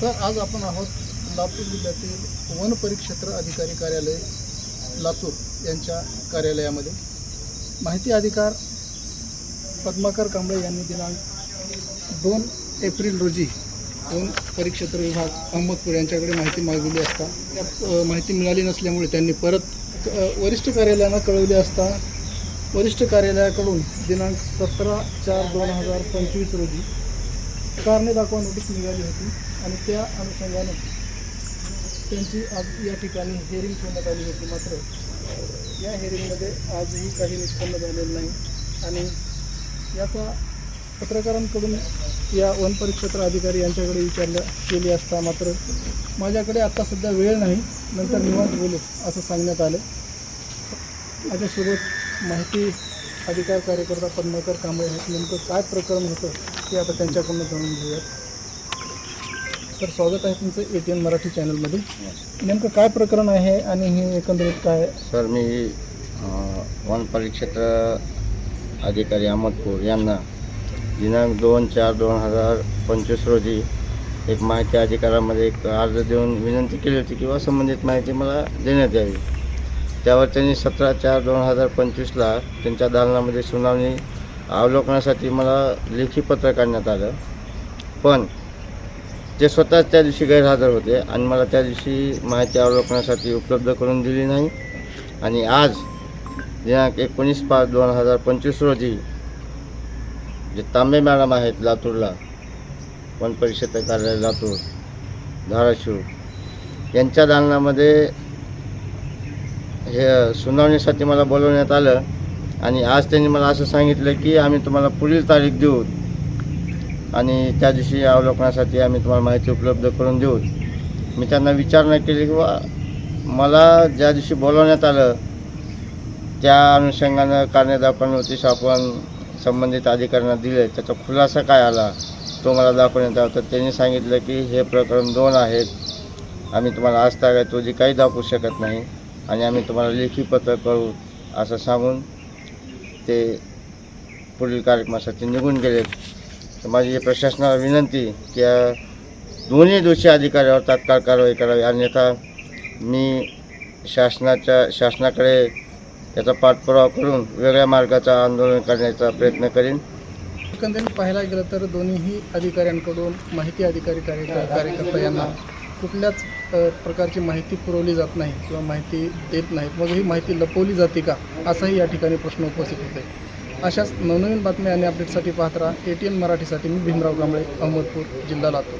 तर आज आपण आहोत लातूर जिल्ह्यातील वन परिक्षेत्र अधिकारी कार्यालय लातूर यांच्या कार्यालयामध्ये. माहिती अधिकार पद्माकर कांबळे यांनी दिनांक दोन एप्रिल रोजी वन परिक्षेत्र विभाग अहमदपूर यांच्याकडे माहिती मागवली असता. त्या माहिती मिळाली नसल्यामुळे त्यांनी परत वरिष्ठ कार्यालयानं कळवले असता. वरिष्ठ कार्यालयाकडून दिनांक सतरा चार दोन हजार पंचवीस रोजी कारणे दाखवा नोटीस निघाली होती आणि त्या अनुषंगाने त्यांची आज या ठिकाणी हेअरिंग ठेवण्यात आली होती. मात्र या हेअरिंगमध्ये आजही काही निष्पन्न झालेलं नाही. आणि याचा पत्रकारांकडून या वन परिक्षेत्र अधिकारी यांच्याकडे विचारलं केली असता मात्र माझ्याकडे आत्ता सध्या वेळ नाही. नंतर निवांत बोलू असं सांगण्यात आलं. माझ्यासोबत माहिती अधिकार कार्यकर्ता पद्माकर कांबळे आहेत. नेमकं काय प्रकरण होतं ते आता त्यांच्याकडून जाणून घेऊयात. सर स्वागत आहे तुमचं ए टी एन मराठी चॅनलमध्ये. नेमकं काय प्रकरण आहे आणि हे एकंदरीत काय? सर मी वन परिक्षेत्र अधिकारी अहमदपूर यांना दिनांक दोन चार दोन हजार पंचवीस रोजी एक माहिती अधिकारामध्ये एक अर्ज देऊन विनंती केली होती किंवा संबंधित माहिती मला देण्यात यावी. त्यावर त्यांनी सतरा चार दोन हजार पंचवीसला त्यांच्या दालनामध्ये सुनावणी अवलोकनासाठी मला लेखी पत्र काढण्यात आलं. पण ते स्वतःच त्या दिवशी गैरहजर होते आणि मला त्या दिवशी माहिती अवलोकनासाठी उपलब्ध करून दिली नाही. आणि आज दिनांक एकोणीस पाच दोन हजार पंचवीस रोजी जे तांबे मॅडम आहेत लातूरला वन परिषद कार्यालय लातूर धाराशिव यांच्या दालनामध्ये हे सुनावणीसाठी मला बोलवण्यात आलं. आणि आज त्यांनी मला असं सांगितलं की आम्ही तुम्हाला पुढील तारीख देऊ. आणि त्या दिवशी अवलोकनासाठी आम्ही तुम्हाला माहिती उपलब्ध करून देऊ. मी त्यांना विचारणा केली किंवा मला ज्या दिवशी बोलवण्यात आलं त्या अनुषंगानं कारणे दाखवा नोटीस आपण संबंधित अधिकाऱ्यांना दिले त्याचा खुलासा काय आला तो मला दाखवण्यात आला. तर त्यांनी सांगितलं की हे प्रकरण दोन आहेत. आम्ही तुम्हाला आज तागाय तो जी काही दाखवू शकत नाही. आणि आम्ही तुम्हाला लेखी पत्र करू असं सांगून ते पुढील कार्यक्रमासाठी निघून गेले. तर माझी प्रशासनाला विनंती की या दोन्ही दोषी अधिकाऱ्यावर तात्काळ कारवाई करावी. अन्यथा मी शासनाच्या शासनाकडे याचा पाठपुरावा करून वेगळ्या मार्गाचा आंदोलन करण्याचा प्रयत्न करीन. एकंदरीत पाहायला गेलं तर दोन्हीही अधिकाऱ्यांकडून माहिती अधिकारी कार्यकर्ता यांना कुठल्याच प्रकारची माहिती पुरवली जात नाही किंवा माहिती देत नाहीत. मग ही माहिती लपवली जाते का? असाही या ठिकाणी प्रश्न उपस्थित होते अशाच नवनवीन बातम्या आणि अपडेटसाठी पाहत राहा. ए टी एन मराठीसाठी मी भीमराव कांबळे अहमदपूर जिल्हा लातूर.